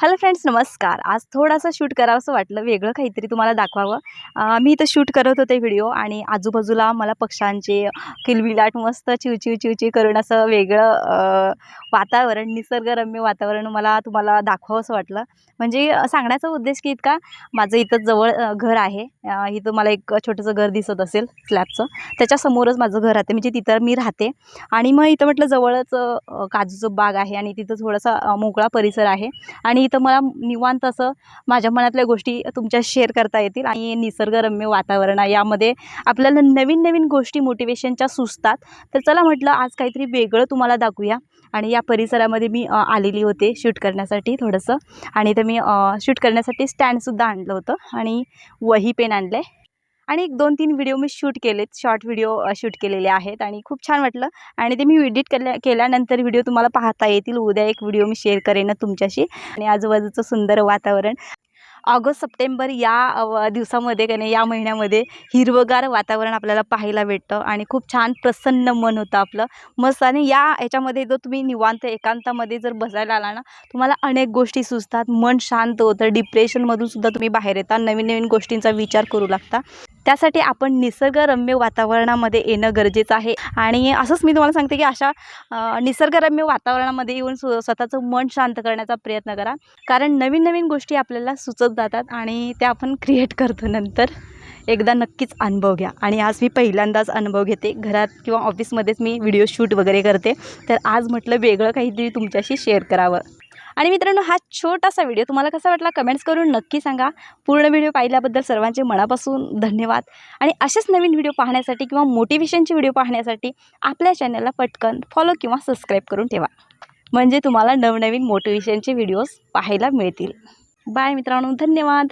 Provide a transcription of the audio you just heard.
Hello friends नमस्कार. आज थोडासा शूट करावंसं वाटलं वेगळं काहीतरी तुम्हाला दाखवावं. मी इथं शूट करत होते व्हिडिओ आणि आजूबाजूला मला पक्ष्यांचे किलबिलाट मस्त चिवचिव चिवचिव करून असं वेगळं वातावरण निसर्गरम्य वातावरण मला तुम्हाला दाखवावंसं वाटलं. म्हणजे सांगण्याचा उद्देश की इतका माझं इथं जवळ घर आहे. इथं मला एक छोटंसं घर दिसत असेल स्लॅबचं. त्याच्यासमोरच माझं घर राहते. म्हणजे तिथं मी राहते. आणि मग इथं म्हटलं जवळच काजूचं बाग आहे आणि तिथं थोडासा मोकळा परिसर आहे. आणि इथं मला निवांत असं माझ्या मनातल्या गोष्टी तुमच्या शेअर करता येतील आणि निसर्गरम्य वातावरण आहे. यामध्ये आपल्याला नवीन नवीन गोष्टी मोटिवेशनच्या सुचतात. तर चला म्हटलं आज काहीतरी वेगळं तुम्हाला दाखवूया. आणि या परिसरामध्ये मी आलेली होते शूट करण्यासाठी थोडंसं. आणि इथं मी शूट करण्यासाठी स्टँडसुद्धा आणलं होतं. आणि वही पेन आणलं आहे आणि एक दोन तीन व्हिडिओ मी शूट केलेत. शॉर्ट व्हिडिओ शूट केलेले आहेत आणि खूप छान वाटलं. आणि ते मी एडिट केल्या केल्यानंतर व्हिडिओ तुम्हाला पाहता येतील. उद्या एक व्हिडिओ मी शेअर करेन तुमच्याशी. आणि आजूबाजूचं सुंदर वातावरण. ऑगस्ट सप्टेंबर या दिवसामध्ये की नाही या महिन्यामध्ये हिरवगार वातावरण आपल्याला पाहायला भेटतं आणि खूप छान प्रसन्न मन होतं आपलं. मस्त आणि या याच्यामध्ये जर तुम्ही निवांत एकांतामध्ये जर बसायला आला ना तुम्हाला अनेक गोष्टी सुचतात. मन शांत होतं. डिप्रेशनमधून सुद्धा तुम्ही बाहेर येता. नवीन नवीन गोष्टींचा विचार करू लागता. त्यासाठी आपण निसर्गरम्य वातावरणामध्ये येणं गरजेचं आहे. आणि असंच मी तुम्हाला सांगते की अशा निसर्गरम्य वातावरणामध्ये येऊन सु स्वतःचं मन शांत करण्याचा प्रयत्न करा. कारण नवीन नवीन गोष्टी आपल्याला सुचत जातात आणि त्या आपण क्रिएट करतो नंतर. एकदा नक्कीच अनुभव घ्या. आणि आज मी पहिल्यांदाच अनुभव घेते. घरात किंवा ऑफिसमध्येच मी व्हिडिओ शूट वगैरे करते. तर आज म्हटलं वेगळं काहीतरी तुमच्याशी शेअर करावं. आणि मित्रांनो हा छोटासा व्हिडिओ तुम्हाला कसा वाटला कमेंट्स करून नक्की सांगा. पूर्ण व्हिडिओ पाहिल्याबद्दल सर्वांचे मनापासून धन्यवाद. आणि असेच नवीन व्हिडिओ पाहण्यासाठी किंवा मोटिवेशनचे व्हिडिओ पाहण्यासाठी आपल्या चॅनलला पटकन फॉलो किंवा सबस्क्राईब करून ठेवा. म्हणजे तुम्हाला नवनवीन मोटिवेशनचे व्हिडिओज पाहायला मिळतील. बाय मित्रांनो धन्यवाद.